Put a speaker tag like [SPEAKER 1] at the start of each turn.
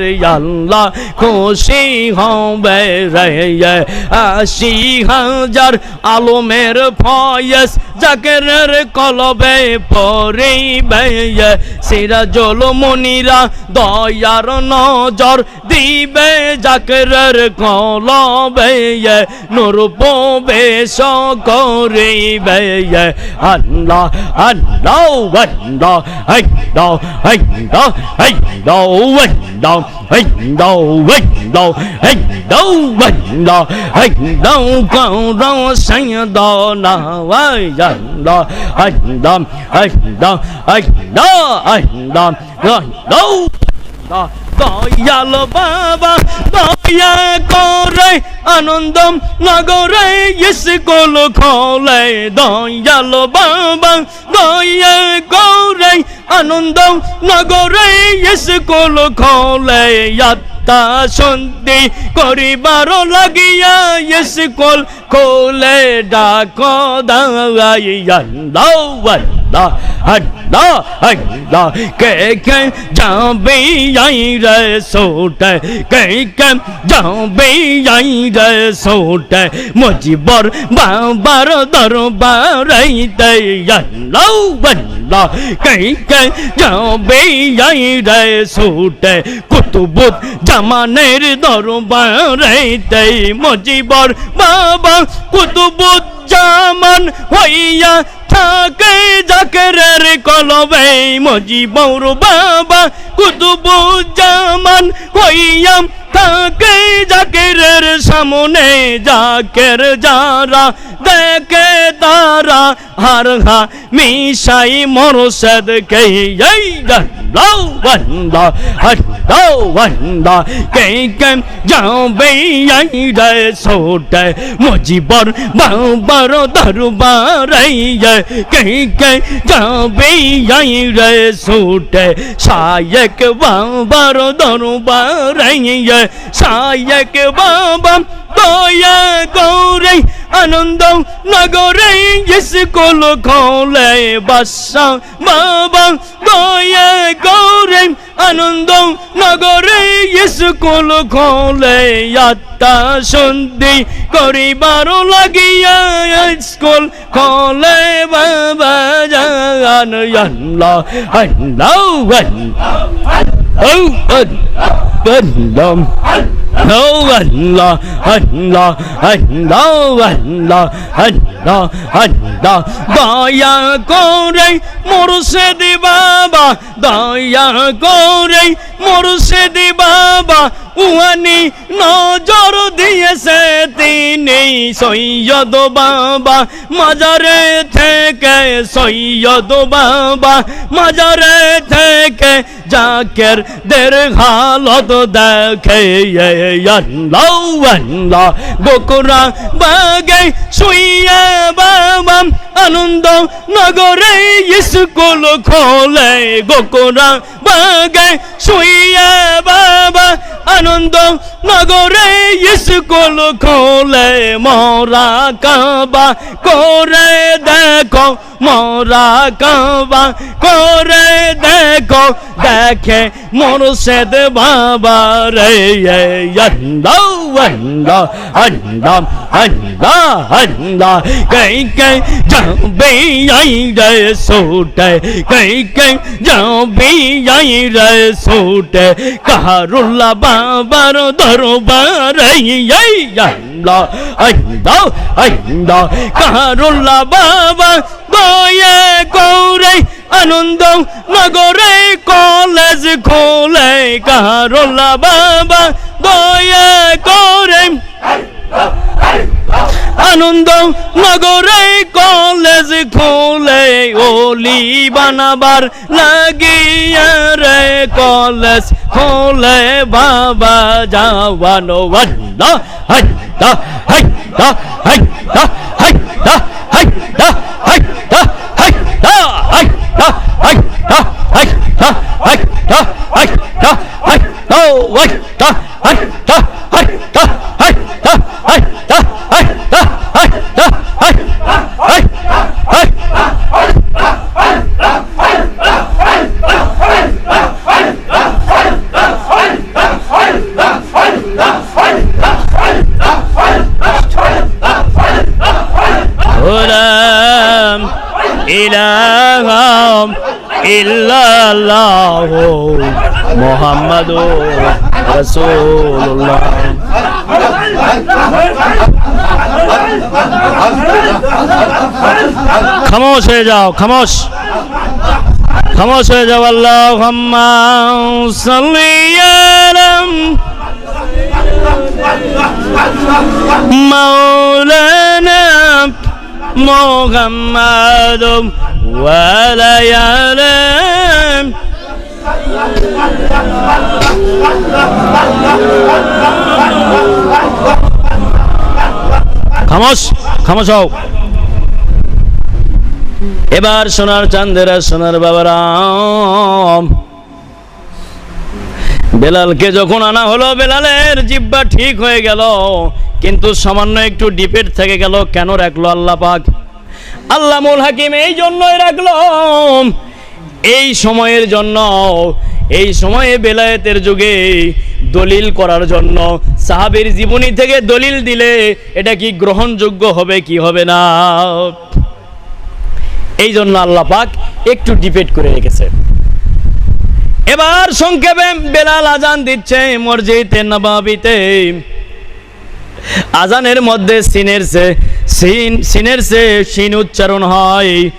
[SPEAKER 1] রে আল্লাহ খুশি হবে রে আশি হাজার আলমের ফয়েস জাকেরের কলবে পরিবে সিরাজল মনিরা দয়ার নজর দিবে জাকেরের কলবে নূর প্রবেশ করিবে আল্লাহ আল্লাহ আল্লাহ আল্লাহ আল্লাহ আল্লাহ আল্লাহ। 道，闻道，闻道，闻道，闻道，闻道，高道神道那外人道，闻道，闻道，闻道，闻道，闻道，দয়াল বাবা দয়া করে আনন্দ নগরে স্কুল খোলে দয়াল বাবা দয়া করে আনন্দম নগরে স্কুল খোলে তা সন্ধি করিবার লাগিয়া স্কুল খোলে ডাক দাই আল্লাহ আল্লাহ আল্লাহ কে কে যাবে আই রে সোটে কে কে যাবে আই রে সোটে মজিবর বাবার দরবার আইতে আল্লাহ আল্লাহ কে কে যাবে আই রে সোটে কুতুবুত জামানের দরবার আইতে মজিবর বাবা কুতুবুত জামান হইয়া থাকে জাকেরের কলবে মজিবর বাবা কুতুবুজ্জামান হইয়াম থাকে জাকেরের সামনে জাকের যারা দেখে তারা হার হা মিশাই মরসদ কে এই লাউ বন্দা হটাও বন্দা কে কে যাবে আই রে সোটে মজিবর বাবার দরবার আইয়ে কে কে যাবে আই রে সোটে শায়ক বাবার দরবার আইয়ে শায়ক বাবা, দয়া গৌরে আনন্দ নগরে স্কুল খোলে বাসা। বাবা, দয়া গৌরে আনন্দ নগরে স্কুল খোলে আত্মা সন্ধি করিবার লাগিয়া স্কুল খোলে বাবা, জান আল্লাহ আল্লাহ আল্লাহ। দয়া করে মরুসে দি বাবা দয়া করে মরুসে দি বাবা উহানি নজর দিয়েছে। তিনি সৈয়দ বাবা, মাজারে থেকে সৈয়দ বাবা, মাজারে থেকে জাকের দের হালত দেখে আল্লাহ গোকুরা বাগে শুইয়া বাবা, আনন্দ নগরে স্কুল খোলে। গোকুরা বাগে বাবা আনন্দ নগরে স্কুল খোলে মরা কাবা করে দেখো। মোরা কাবা করে দেখো দেখে মোরশেদ বাবা রে আন্ডা আন্ডা আন্ডা আন্ডা আন্ডা कै कै जाओ बे आई रे सोट कै कै जाओ बे आई रे सोट कहरुल्ला बाबर दरबार अल्लाह अल्लाह अल्लाह कहरुल्ला बाबा আনন্দ নগরে কলেজ খোলে কাহারুল্লাহ বাবা দয়া করে। আনন্দ নগরে কলেজ খোলে, ওলি বানাবার লাগিয়া রে কলেজ খোলে। বাবা যাওয়ানো আল্লাহ আল্লাহ আল্লাহ ơi trời ơi trời ơi trời ơi trời ơi trời ơi trời ơi trời ơi ơi ơi إله إلا الله Mohammad রসুল্লাহ খামোশ হয়ে যাও খামোশ। খামোশ হয়ে যাও আল্লাহ মৌলানা মোহাম্মদ ওয়ালায়ালা খামোশ খামোশ হও। এবার সোনার চান্দেরা সোনার বাবারা, বেলালকে যখন আনা হলো, বেলালের জিব্বা ঠিক হয়ে গেল। কিন্তু সামান্য একটু ডিপেট থেকে গেল, কেন রাখল আল্লাহ পাক? আল্লাহ মুল হাকিম এই জন্যই রাখল। এই সময়ের জন্য এই সময়ে বেলায়েতের যুগে দলিল করার জন্য সাহাবের জীবনী থেকে দলিল দিলে এটা কি গ্রহণযোগ্য হবে, কি হবে না? এই জন্য আল্লাহ পাক একটু ডিপেট করে রেখেছে। এবার সংক্ষেপে বেলাল আজান দিচ্ছে মসজিদে নবাবিতে। আজানের মধ্যে সিনের সে সিন সিনের সে সিন উচ্চারণ হয়।